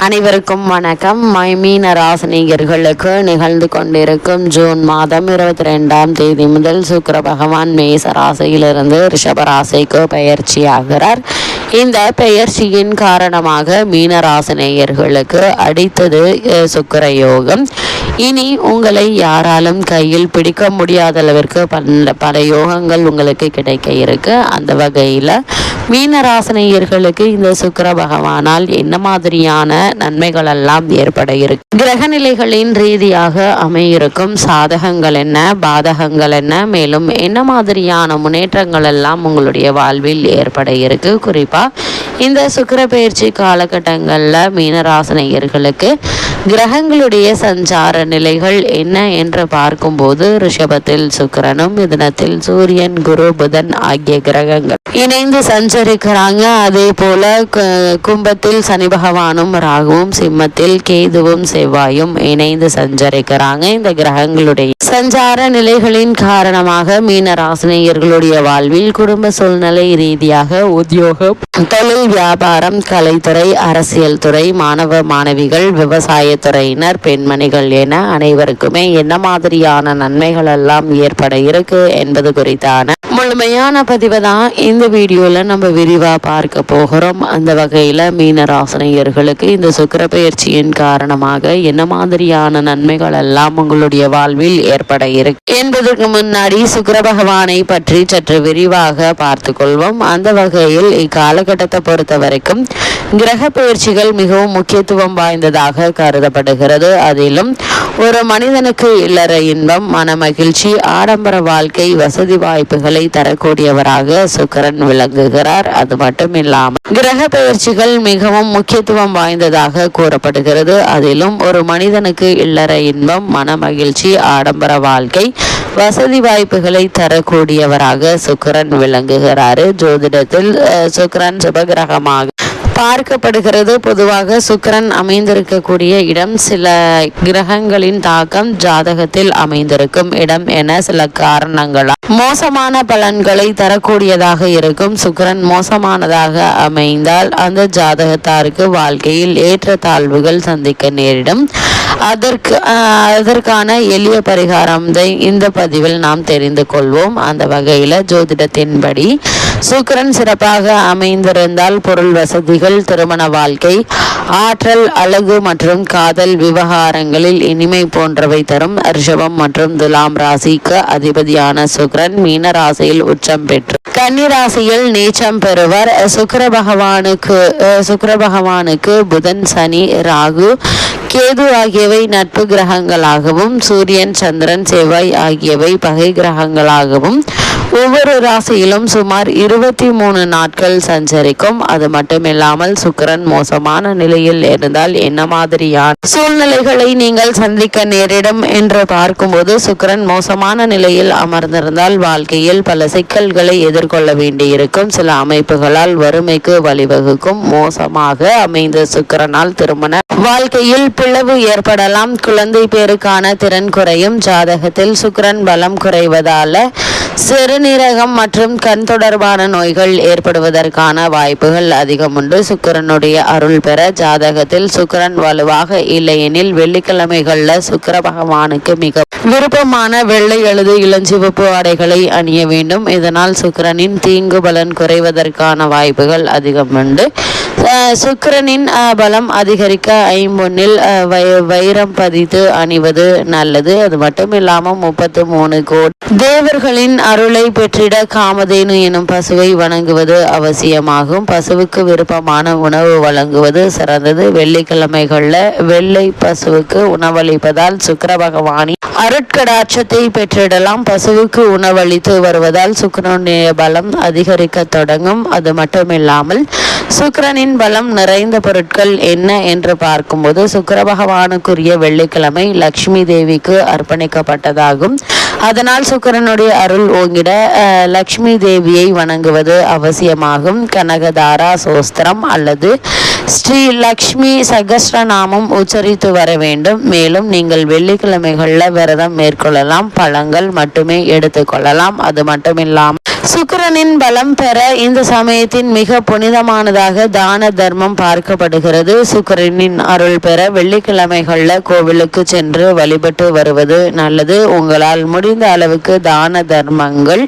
அனைவருக்கும் வணக்கம். மை- மீன நிகழ்ந்து கொண்டிருக்கும் ஜூன் மாதம் இருபத்தி ரெண்டாம் தேதி முதல் சுக்கர பகவான் மேச ராசியிலிருந்து ரிஷப ராசிக்கு பயிற்சியாகிறார் இந்த பெயர்ச்சியின் காரணமாக மீனராசினேயர்களுக்கு அடித்தது சுக்கர யோகம் இனி உங்களை யாராலும் கையில் பிடிக்க முடியாத அளவிற்கு பல பல யோகங்கள் உங்களுக்கு கிடைக்க இருக்கு. அந்த வகையில் மீனராசனையர்களுக்கு இந்த சுக்கிர பகவானால் என்ன மாதிரியான நன்மைகள் எல்லாம் ஏற்பட இருக்கு? கிரக நிலைகளின் ரீதியாக அமையிருக்கும் சாதகங்கள் என்ன பாதகங்கள் என்ன? மேலும் என்ன மாதிரியான முன்னேற்றங்கள் எல்லாம் உங்களுடைய வாழ்வில் ஏற்பட இருக்கு? குறிப்பா இந்த சுக்கர பயிற்சி காலகட்டங்களில் மீனராசனையர்களுக்கு கிரகங்களுடைய சஞ்சார நிலைகள் என்ன என்று பார்க்கும்போது ரிஷபத்தில் சுக்கரனும் மிதனத்தில் சூரியன் குரு புதன் ஆகிய கிரகங்கள். இணைந்து சஞ்சரிக்கிறாங்க. அதே போல கும்பத்தில் சனி பகவானும் ராகுவும் சிம்மத்தில் கேதுவும் செவ்வாயும் இணைந்து சஞ்சரிக்கிறாங்க. இந்த கிரகங்களுடைய சஞ்சார நிலைகளின் காரணமாக மீன ராசினியர்களுடைய வாழ்வில் குடும்ப சூழ்நிலை ரீதியாக உத்தியோகம் தொழில் வியாபாரம் கலைத்துறை அரசியல் துறை மாணவ மாணவிகள் விவசாயத்துறையினர் பெண்மணிகள் என அனைவருக்குமே என்ன மாதிரியான நன்மைகள் எல்லாம் ஏற்பட இருக்கு என்பது குறித்தான முழுமையான பதிவை தான் இந்த வீடியோவில் நம்ம விரிவாக பார்க்க போகிறோம். அந்த வகையில் மீனராசனையர்களுக்கு இந்த சுக்கிர பயிற்சியின் காரணமாக என்ன மாதிரியான நன்மைகள் எல்லாம் உங்களுடைய வாழ்வில் ஏற்பட இருக்கு என்பதற்கு முன்னாடி சுக்கர பகவானை பற்றி சற்று விரிவாக பார்த்து கொள்வோம். அந்த வகையில் இக்காலகட்டத்தை பொறுத்த வரைக்கும் கிரக பயிற்சிகள் மிகவும் முக்கியத்துவம் வாய்ந்ததாக கருதப்படுகிறது. அதிலும் ஒரு மனிதனுக்கு இல்லற இன்பம் மன மகிழ்ச்சி ஆடம்பர வாழ்க்கை வசதி வாய்ப்புகளை தரக்கூடியவராக சுக்கிரன் விளங்குகிறார். அது மட்டும் இல்லாமல் கிரக பெயர்ச்சிகள் மிகவும் முக்கியத்துவம் வாய்ந்ததாக கூறப்படுகிறது. அதிலும் ஒரு மனிதனுக்கு இல்லற இன்பம் மன மகிழ்ச்சி ஆடம்பர வாழ்க்கை வசதி வாய்ப்புகளை தரக்கூடியவராக சுக்கிரன் விளங்குகிறாரு. ஜோதிடத்தில் சுக்கரன் சுபகிரகமாக பார்க்கப்படுகிறது. பொதுவாக சுக்கிரன் அமைந்திருக்கக்கூடிய இடம் சில கிரகங்களின் தாக்கம் ஜாதகத்தில் அமைந்திருக்கும் இடம் என சில காரணங்களால். மோசமான பலன்களை தரக்கூடியதாக இருக்கும். சுக்கிரன் மோசமானதாக அமைந்தால் அந்த ஜாதகத்தாருக்கு வாழ்க்கையில் ஏற்ற தாழ்வுகள் சந்திக்க நேரிடும். அதற்கு அதற்கான எளிய பரிகாரம் இந்த பதிவில் நாம் தெரிந்து கொள்வோம். அந்த வகையில் ஜோதிடத்தின்படி சுக்கரன் சிறப்பாக அமைந்திருந்தால் பொருள் வசதிகள் திருமண வாழ்க்கை ஆற்றல் அழகு மற்றும் காதல் விவகாரங்களில் இனிமை போன்றவை தரும் ரிஷபம் மற்றும் துலாம் ராசிக்கு அதிபதியான சுக்ரன் மீன ராசியில் உச்சம் பெற்று கன்னி ராசியில் நீச்சம் பெறுவர். சுக்கர பகவானுக்கு சுக்கர பகவானுக்கு புதன் சனி ராகு கேது ஆகியவை நட்பு கிரகங்களாகவும் சூரியன் சந்திரன் செவ்வாய் ஆகியவை பகை கிரகங்களாகவும் ஒவ்வொரு ராசியிலும் சுமார் இருபத்தி மூணு நாட்கள் சஞ்சரிக்கும். அது மட்டுமில்லாமல் சுக்கிரன் மோசமான நிலையில் இருந்தால் என்ன மாதிரியான சூழ்நிலைகளை நீங்கள் சந்திக்க நேரிடும் என்று பார்க்கும்போது சுக்கிரன் மோசமான நிலையில் அமர்ந்திருந்தால் வாழ்க்கையில் பல சிக்கல்களை எதிர்கொள்ள வேண்டியிருக்கும். சில அமைப்புகளால் வறுமைக்கு வழிவகுக்கும். மோசமாக அமைந்த சுக்கிரனால் திருமண வாழ்க்கையில் பிளவு ஏற்படலாம். குழந்தை பேருக்கான திறன் குறையும். ஜாதகத்தில் சுக்கரன் பலம் குறைவதால சிறுநீரகம் மற்றும் கண் தொடர்பான நோய்கள் ஏற்படுவதற்கான வாய்ப்புகள் அதிகம் உண்டு. சுக்கிரனுடைய அருள் பெற ஜாதகத்தில் சுக்கிரன் வலுவாக இல்லையெனில் வெள்ளிக்கிழமைகளில் சுக்கர பகவானுக்கு மிக விருப்பமான வெள்ளை அழுது இளஞ்சிவப்பு ஆடைகளை அணிய வேண்டும். இதனால் சுக்கிரனின் தீங்கு பலன் குறைவதற்கான வாய்ப்புகள் அதிகம் உண்டு. சுக்கரனின் பலம் அதிகரிக்க ஐம்பொன்னில் வை- வைரம் பதித்து அணிவது நல்லது. அது மட்டும் இல்லாமல் முப்பத்து மூணு கோடி தேவர்களின் அருளை பெற்றிட காமதேனு எனும் பசுவை வணங்குவது அவசியமாகும். பசுவுக்கு விருப்பமான உணவு வழங்குவது சிறந்தது. வெள்ளிக்கிழமைகளில் வெள்ளை பசுவுக்கு உணவளிப்பதால் சுக்கர பகவானி அருட்கடாட்சத்தை பெற்றிடலாம். பசுவுக்கு உணவளித்து வருவதால் சுக்கரனுடைய பலம் அதிகரிக்க தொடங்கும். அது மட்டுமில்லாமல் சுக்கிரனின் பலம் நிறைந்த பொருட்கள் என்ன என்று பார்க்கும்போது சுக்கர பகவானுக்குரிய வெள்ளிக்கிழமை லக்ஷ்மி தேவிக்கு அர்ப்பணிக்கப்பட்டதாகும். அதனால் சுக்கிரனுடைய அருள் ஓங்கிட லக்ஷ்மி தேவியை வணங்குவது அவசியமாகும். கனகதாரா சோஸ்திரம் அல்லது ஸ்ரீ லக்ஷ்மி சகஸ்ரநாமம் உச்சரித்து வர வேண்டும். மேலும் நீங்கள் வெள்ளிக்கிழமைகளில் வர விரதம் மேற்கொள்ளலாம் பழங்கள் மட்டுமே எடுத்துக்கொள்ளலாம். அது மட்டுமில்லாமல் சுக்கிரனின் பலம் பெற இந்த சமயத்தின் மிக புனிதமானதாக தான தர்மம் பார்க்கப்படுகிறது. சுக்கிரனின் அருள் பெற வெள்ளிக்கிழமைகளில் கோவிலுக்கு சென்று வழிபட்டு வருவது நல்லது. உங்களால் முடிந்த அளவுக்கு தான தர்மங்கள்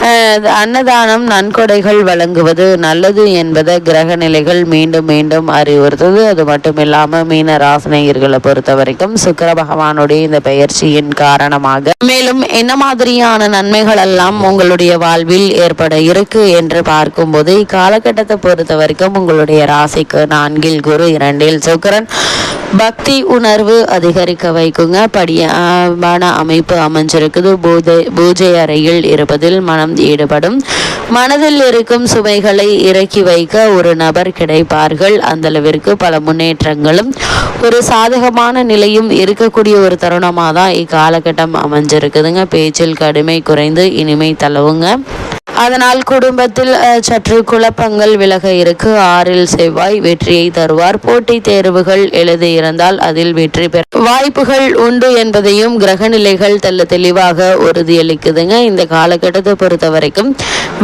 அன்னதானம் நன்கொடைகள் வழங்குவது நல்லது என்பதை கிரக நிலைகள் மீண்டும் மீண்டும் அறிவுறுத்தது. அது மட்டும் இல்லாமல் மீன ராசினியர்களை பொறுத்த வரைக்கும் சுக்கிர பகவானுடைய இந்த பெயர்ச்சியின் காரணமாக. மேலும் என்ன மாதிரியான நன்மைகள் எல்லாம் உங்களுடைய வாழ்வில் ஏற்பட இருக்கு என்று பார்க்கும்போது இக்காலகட்டத்தை பொறுத்த வரைக்கும் உங்களுடைய ராசிக்கு நான்கில் குரு இரண்டில் சுக்கிரன். பக்தி உணர்வு அதிகரிக்க வைக்குங்க. படியான அமைப்பு அமைஞ்சிருக்குது. பூஜை பூஜை அறையில் இருப்பதில் மனம் ஈடுபடும். மனதில் இருக்கும் சுமைகளை இறக்கி வைக்க ஒரு நபர் கிடைப்பார்கள். அந்தளவிற்கு பல முன்னேற்றங்களும் ஒரு சாதகமான நிலையும் இருக்கக்கூடிய ஒரு தருணமாக தான் இக்காலகட்டம் அமைஞ்சிருக்குதுங்க. பேச்சில் கடுமை குறைந்து இனிமை தளவுங்க. அதனால் குடும்பத்தில் சற்று குழப்பங்கள் விலக இருக்கு. ஆறில் செவ்வாய் வெற்றியை தருவார். போட்டித் தேர்வுகள் எழுதியிருந்தால் அதில் வெற்றி பெற வாய்ப்புகள் உண்டு என்பதையும் கிரக நிலைகள் தெல்ல தெளிவாக உறுதியளிக்குதுங்க. இந்த காலகட்டத்தை பொறுத்த வரைக்கும்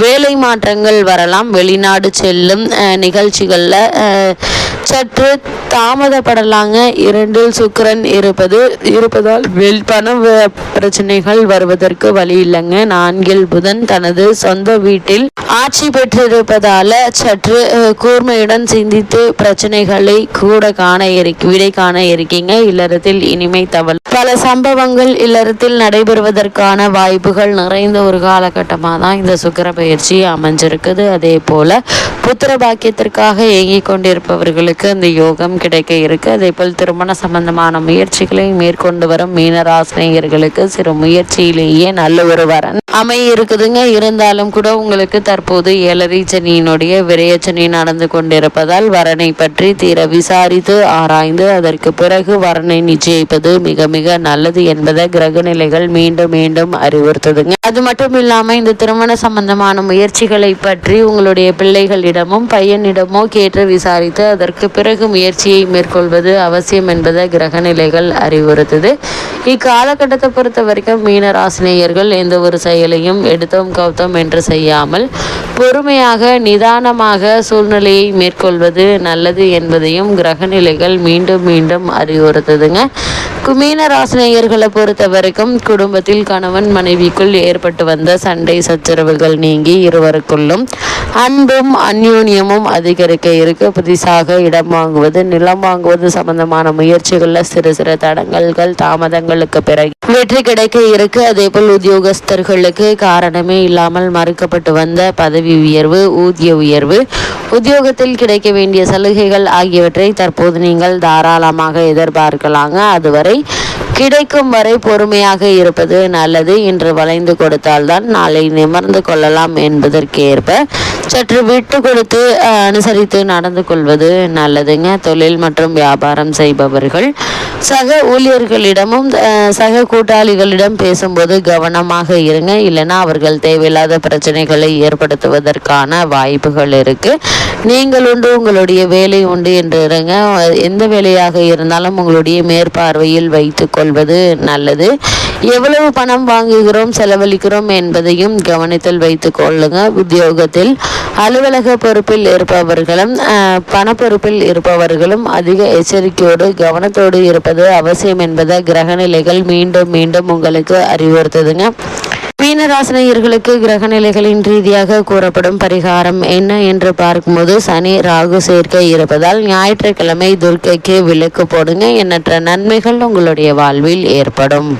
வேலை மாற்றங்கள் வரலாம். வெளிநாடு செல்லும் நிகழ்ச்சிகளில் சற்று தாமதப்படலாங்க. இரண்டில் சுக்கரன் இருப்பது இருப்பதால் வெல் பண பிரச்சனைகள் வருவதற்கு வழி இல்லைங்க. நான்கில் புதன் தனது சொந்த வீட்டில் ஆட்சி பெற்றிருப்பதால சற்று கூர்மையுடன் சிந்தித்து பிரச்சனைகளை கூட காண இருக்கு விடை காண இருக்கீங்க. இல்லறத்தில் இனிமை தவள் பல சம்பவங்கள் இல்லறத்தில் நடைபெறுவதற்கான வாய்ப்புகள் நிறைந்த ஒரு காலகட்டமாக தான் இந்த சுக்கிர பயிற்சி அமைஞ்சிருக்குது. அதே போல் புத்திர பாக்கியத்திற்காக ஏங்கிக் கொண்டிருப்பவர்களுக்கு இந்த யோகம் கிடைக்க இருக்கு. அதே போல் திருமண சம்பந்தமான முயற்சிகளை மேற்கொண்டு வரும் மீனராசினியர்களுக்கு சிறு முயற்சியிலேயே நல்ல ஒரு வரன் அமைய இருக்குதுங்க. இருந்தாலும் கூட உங்களுக்கு தற்போது ஏழரை சனியினுடைய விரயச்சனி நடந்து கொண்டிருப்பதால் வரனை பற்றி தீர விசாரித்து ஆராய்ந்து அதற்கு பிறகு வரனை நிச்சயிப்பது மிக மிக நல்லது என்பதை கிரக நிலைகள் மீண்டும் மீண்டும் அறிவுறுத்துதுங்க. அது மட்டும் இல்லாம இந்த திருமண சம்பந்தமான முயற்சிகளை பற்றி உங்களுடைய பிள்ளைகளிடமும் பையனிடமோ கேட்டு விசாரித்து அதற்கு பிறகு முயற்சியை மேற்கொள்வது அவசியம் என்பதை கிரக நிலைகள் அறிவுறுத்துது. இக்காலகட்டத்தை பொறுத்த வரைக்கும் மீனராசினியர்கள் எந்த ஒரு செயலையும் எடுத்தோம் கவுத்தோம் என்று செய்யாமல் பொறுமையாக நிதானமாக சூழ்நிலையை மேற்கொள்வது நல்லது என்பதையும் கிரக நிலைகள் மீண்டும் மீண்டும் அறிவுறுத்துதுங்க. குமீன ராசினியர்களை பொறுத்த வரைக்கும் குடும்பத்தில் கணவன் மனைவிக்குள் ஏற்பட்டு வந்த சண்டை சச்சரவுகள் நீங்கி இருவருக்குள்ளும் அன்பும் அந்யோன்யமும் அதிகரிக்க இருக்கு. புதிசாக இடம் வாங்குவது நிலம் வாங்குவது சம்பந்தமான முயற்சிகளில் சிறு சிறு தடங்கல்கள் தாமதங்களுக்கு பிறகு வெற்றி கிடைக்க இருக்கு. அதே போல் உத்தியோகஸ்தர்களுக்கு காரணமே இல்லாமல் மறுக்கப்பட்டு வந்த பதவி உயர்வு ஊதிய உயர்வு உத்தியோகத்தில் கிடைக்க வேண்டிய சலுகைகள் ஆகியவற்றை தற்போது நீங்கள் தாராளமாக எதிர்பார்க்கலாங்க. அதுவரை கிடைக்கும் வரை பொறுமையாக இருப்பது நல்லது. இன்று வளைந்து கொடுத்தால்தான் நாளை நிமர்ந்து கொள்ளலாம் என்பதற்கேற்ப சற்று விட்டு கொடுத்து அனுசரித்து நடந்து கொள்வது நல்லதுங்க. தொழில் மற்றும் வியாபாரம் செய்பவர்கள் சக ஊழியர்களிடமும் சக கூட்டாளிகளிடம் பேசும்போது கவனமாக இருங்க. இல்லைன்னா அவர்கள் தேவையில்லாத பிரச்சனைகளை ஏற்படுத்துவதற்கான வாய்ப்புகள் இருக்குது நீங்கள் உண்டு உங்களுடைய வேலை உண்டு என்று இருங்க. எந்த வேலையாக இருந்தாலும் உங்களுடைய மேற்பார்வையில் வைத்து கொள்வது நல்லது. எவ்வளவு பணம் வாங்குகிறோம் செலவழிக்கிறோம் என்பதையும் கவனத்தில் வைத்து கொள்ளுங்க. உத்தியோகத்தில் அலுவலக பொறுப்பில் இருப்பவர்களும் பணப்பொறுப்பில் பண பொறுப்பில் இருப்பவர்களும் அதிக எச்சரிக்கையோடு கவனத்தோடு இருப்பது அவசியம் என்பதை கிரகநிலைகள் மீண்டும் மீண்டும் உங்களுக்கு அறிவுறுத்துதுங்க. மீனராசினியர்களுக்கு கிரகநிலைகளின் ரீதியாக கூறப்படும் பரிகாரம் என்ன என்று பார்க்கும்போது சனி ராகு சேர்க்கை இருப்பதால் ஞாயிற்றுக்கிழமை துர்க்கைக்கு விளக்கு போடுங்க. எண்ணற்ற நன்மைகள் உங்களுடைய வாழ்வில் ஏற்படும்.